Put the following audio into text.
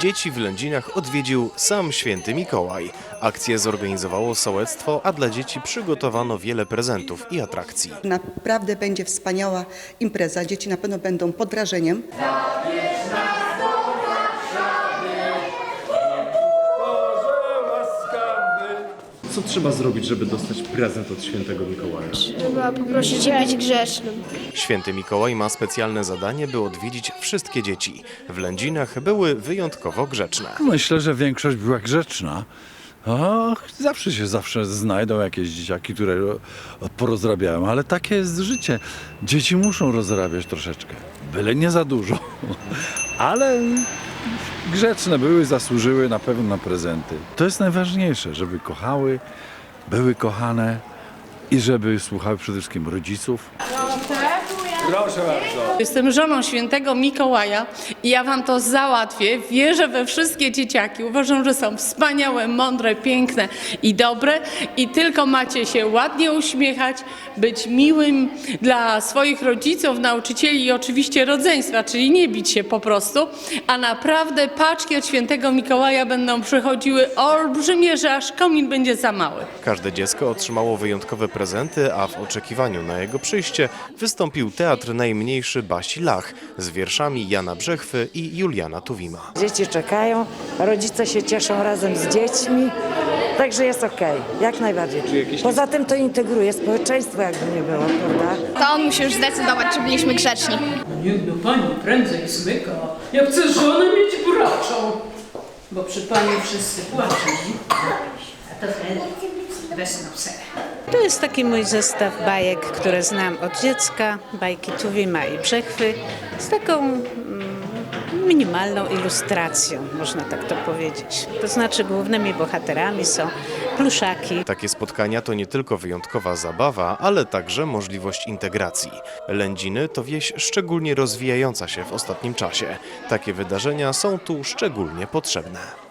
Dzieci w Lędzinach odwiedził sam święty Mikołaj. Akcję zorganizowało sołectwo, a dla dzieci przygotowano wiele prezentów i atrakcji. Naprawdę będzie wspaniała impreza. Dzieci na pewno będą pod wrażeniem. Co trzeba zrobić, żeby dostać prezent od świętego Mikołaja? Trzeba poprosić się być grzecznym. Święty Mikołaj ma specjalne zadanie, by odwiedzić wszystkie dzieci. W Lędzinach były wyjątkowo grzeczne. Myślę, że większość była grzeczna. Och, zawsze się zawsze znajdą jakieś dzieciaki, które porozrabiają, ale takie jest życie. Dzieci muszą rozrabiać troszeczkę. Byle nie za dużo. Ale grzeczne były, zasłużyły na pewno na prezenty. To jest najważniejsze, żeby kochały, były kochane i żeby słuchały przede wszystkim rodziców, Jestem żoną świętego Mikołaja i ja wam to załatwię. Wierzę we wszystkie dzieciaki. Uważam, że są wspaniałe, mądre, piękne i dobre i tylko macie się ładnie uśmiechać, być miłym dla swoich rodziców, nauczycieli i oczywiście rodzeństwa, czyli nie bić się po prostu, a naprawdę paczki od świętego Mikołaja będą przychodziły olbrzymie, że aż komin będzie za mały. Każde dziecko otrzymało wyjątkowe prezenty, a w oczekiwaniu na jego przyjście wystąpił teatr najmniejszy Basi Lach z wierszami Jana Brzechwy i Juliana Tuwima. Dzieci czekają, rodzice się cieszą razem z dziećmi, także jest okej, jak najbardziej. Poza tym to integruje społeczeństwo, jakby nie było, prawda? To on musi już zdecydować, czy byliśmy grzeczni. Niech do pani prędzej zmyka. Ja chcę żonę mieć braczą. Bo przy pani wszyscy płaczą. A to wtedy wesną se. To jest taki mój zestaw bajek, które znam od dziecka, bajki Tuwima i Brzechwy, z taką mm, minimalną ilustracją, można tak to powiedzieć. To znaczy głównymi bohaterami są pluszaki, Takie spotkania to nie tylko wyjątkowa zabawa, ale także możliwość integracji. Lędziny to wieś szczególnie rozwijająca się w ostatnim czasie. Takie wydarzenia są tu szczególnie potrzebne.